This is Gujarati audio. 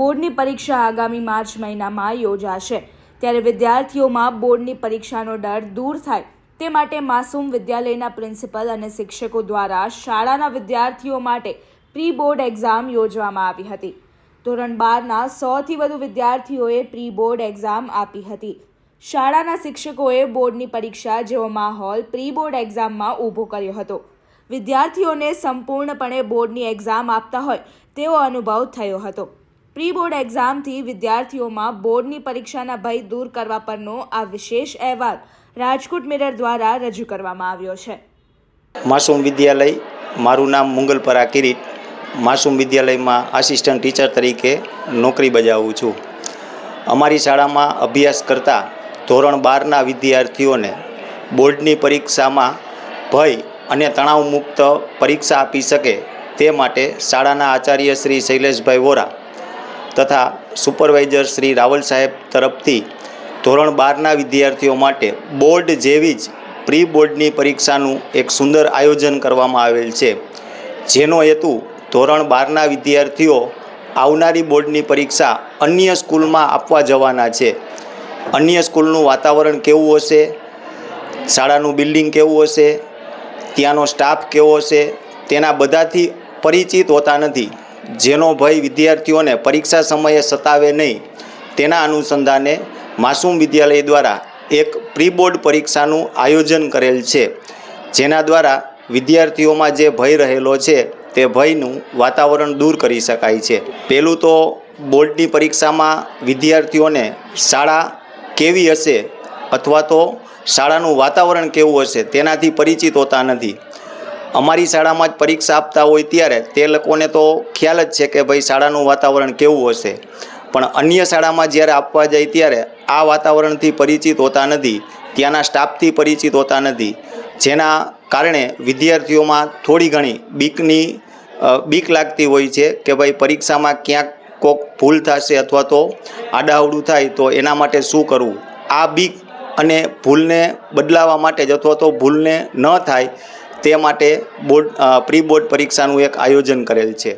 બોર્ડની પરીક્ષા આગામી માર્ચ મહિનામાં યોજાશે. ત્યારે વિદ્યાર્થીઓમાં બોર્ડની પરીક્ષાનો ડર દૂર થાય. તે માટે માસૂમ વિદ્યાલયના પ્રિન્સિપલ અને શિક્ષકો દ્વારા શાળાના વિદ્યાર્થીઓ માટે પ્રી બોર્ડ એક્ઝામ યોજવામાં આવી હતી. ધોરણ બારના સોથી વધુ વિદ્યાર્થીઓએ પ્રી બોર્ડ એક્ઝામ આપી હતી. શાળાના શિક્ષકોએ બોર્ડની પરીક્ષા જેવો માહોલ પ્રી બોર્ડ એક્ઝામમાં ઊભો કર્યો હતો. વિદ્યાર્થીઓને સંપૂર્ણપણે બોર્ડની એક્ઝામ આપતા હોય તેવો અનુભવ થયો હતો. પ્રી બોર્ડ એક્ઝામથી વિદ્યાર્થીઓમાં બોર્ડની પરીક્ષાના ભય દૂર કરવા પરનો આ વિશેષ અહેવાલ રાજકોટ મિરર દ્વારા રજૂ કરવામાં આવ્યો છે. માસૂમ વિદ્યાલય, મારું નામ મુંગલપરા કિરીટ. માસૂમ વિદ્યાલયમાં આસિસ્ટન્ટ ટીચર તરીકે નોકરી બજાવું છું. અમારી શાળામાં અભ્યાસ કરતા ધોરણ બારના વિદ્યાર્થીઓને બોર્ડની પરીક્ષામાં ભય અને તણાવમુક્ત પરીક્ષા આપી શકે તે માટે શાળાના આચાર્ય શ્રી શૈલેષભાઈ વોરા તથા સુપરવાઇઝર શ્રી રાવલ સાહેબ તરફથી ધોરણ બારના વિદ્યાર્થીઓ માટે બોર્ડ જેવી જ પ્રી બોર્ડની પરીક્ષાનું એક સુંદર આયોજન કરવામાં આવેલ છે. જેનો હેતુ ધોરણ બારના વિદ્યાર્થીઓ આવનારી બોર્ડની પરીક્ષા અન્ય સ્કૂલમાં આપવા જવાના છે. અન્ય સ્કૂલનું વાતાવરણ કેવું હશે? શાળાનું બિલ્ડિંગ કેવું હશે? ત્યાંનો સ્ટાફ કેવો હશે? તેના બધાથી પરિચિત હોતા નથી. જેનો ભય વિદ્યાર્થીઓને પરીક્ષા સમયે સતાવે નહીં, તેના અનુસંધાને માસૂમ વિદ્યાલય દ્વારા એક પ્રી બોર્ડ પરીક્ષાનું આયોજન કરેલ છે, જેના દ્વારા વિદ્યાર્થીઓમાં જે ભય રહેલો છે, તે ભયનું વાતાવરણ દૂર કરી શકાય છે. પહેલું તો બોર્ડની પરીક્ષામાં વિદ્યાર્થીઓને શાળા કેવી હશે અથવા તો શાળાનું વાતાવરણ કેવું હશે તેનાથી પરિચિત હોતા નથી. અમારી શાળામાં જ પરીક્ષા આપતા હોય ત્યારે તે લોકોને તો ખ્યાલ જ છે કે ભાઈ શાળાનું વાતાવરણ કેવું હશે. પણ અન્ય શાળામાં જ્યારે આપવા જાય ત્યારે આ વાતાવરણથી પરિચિત હોતા નથી, ત્યાંના સ્ટાફથી પરિચિત હોતા નથી. જેના કારણે વિદ્યાર્થીઓમાં થોડી ઘણી બીકની બીક લાગતી હોય છે કે ભાઈ પરીક્ષામાં ક્યાંક કોક ભૂલ થશે અથવા તો આડાઅવડું થાય તો એના માટે શું કરવું? આ બીક અને ભૂલને બદલાવા માટે જ અથવા તો ભૂલને ન થાય તે માટે બોર્ડ પ્રી બોર્ડ પરીક્ષાનું એક આયોજન કરેલ છે.